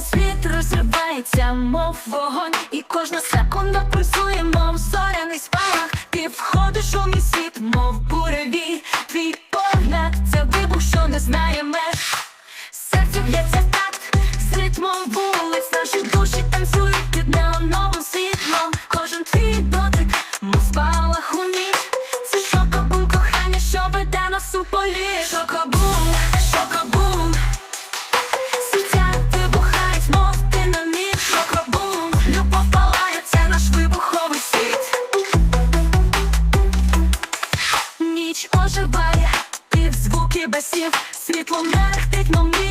Світ розривається, мов вогонь, і кожна секунда пульсує, мов зоряний спалах. Ти входиш у мій світ, мов буревій Твій погляд це вибух, що не знає меж Серце б'ється так, з ритмом буревій Ніч оживає, під звуки басів, світло мерехтить, мов